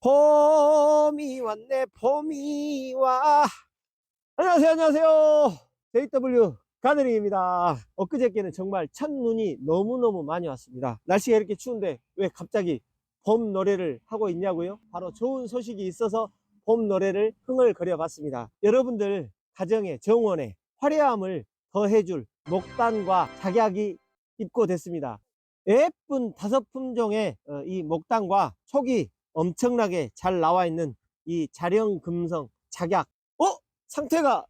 봄이 왔네 봄이 와. 안녕하세요 안녕하세요. JW 가느링입니다. 엊그저께는 정말 첫눈이 너무너무 많이 왔습니다. 날씨가 이렇게 추운데 왜 갑자기 봄 노래를 하고 있냐고요? 바로 좋은 소식이 있어서 봄 노래를 흥얼거려 봤습니다. 여러분들 가정의 정원에 화려함을 더해줄 목단과 작약이 입고됐습니다. 예쁜 다섯 품종의 어, 이 목단과 촉이 엄청나게 잘 나와 있는 이 자령 금성 작약. 어? 상태가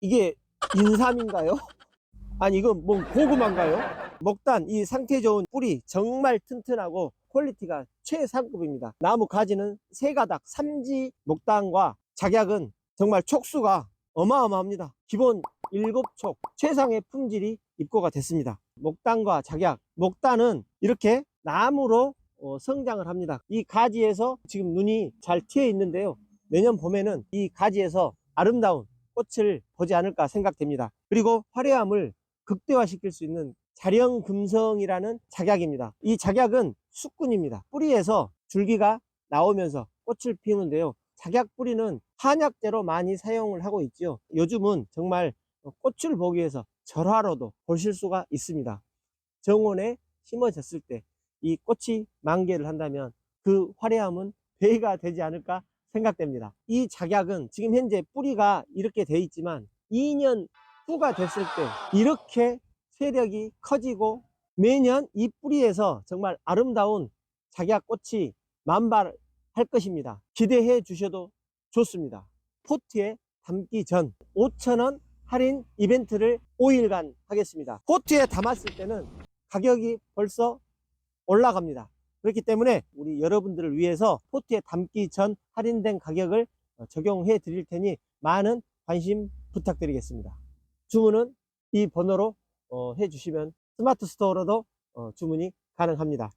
이게 인삼인가요? 아니 이건 뭐 고구마인가요? 목단 이 상태 좋은 뿌리 정말 튼튼하고 퀄리티가 최상급입니다. 나무 가지는 세 가닥 삼지 목단과 작약은 정말 촉수가 어마어마합니다. 기본 7촉 최상의 품질이 입고가 됐습니다. 목단과 작약 목단은 이렇게 나무로 어, 성장을 합니다. 이 가지에서 지금 눈이 잘 튀어 있는데요. 내년 봄에는 이 가지에서 아름다운 꽃을 보지 않을까 생각됩니다. 그리고 화려함을 극대화시킬 수 있는 자령금성이라는 작약입니다. 이 작약은 수꾼입니다. 뿌리에서 줄기가 나오면서 꽃을 피우는데요. 작약 뿌리는 한약재로 많이 사용을 하고 있죠. 요즘은 정말 꽃을 보기 위해서 절화로도 보실 수가 있습니다. 정원에 심어졌을 때 이 꽃이 만개를 한다면 그 화려함은 배가 되지 않을까 생각됩니다. 이 작약은 지금 현재 뿌리가 이렇게 돼 있지만 2년 후가 됐을 때 이렇게 세력이 커지고 매년 이 뿌리에서 정말 아름다운 작약꽃이 만발할 것입니다. 기대해 주셔도 좋습니다. 포트에 담기 전 5,000원 할인 이벤트를 5일간 하겠습니다. 포트에 담았을 때는 가격이 벌써 올라갑니다. 그렇기 때문에 우리 여러분들을 위해서 포트에 담기 전 할인된 가격을 어, 적용해 드릴 테니 많은 관심 부탁드리겠습니다. 주문은 이 번호로 어, 해 주시면 스마트 스토어로도 어, 주문이 가능합니다.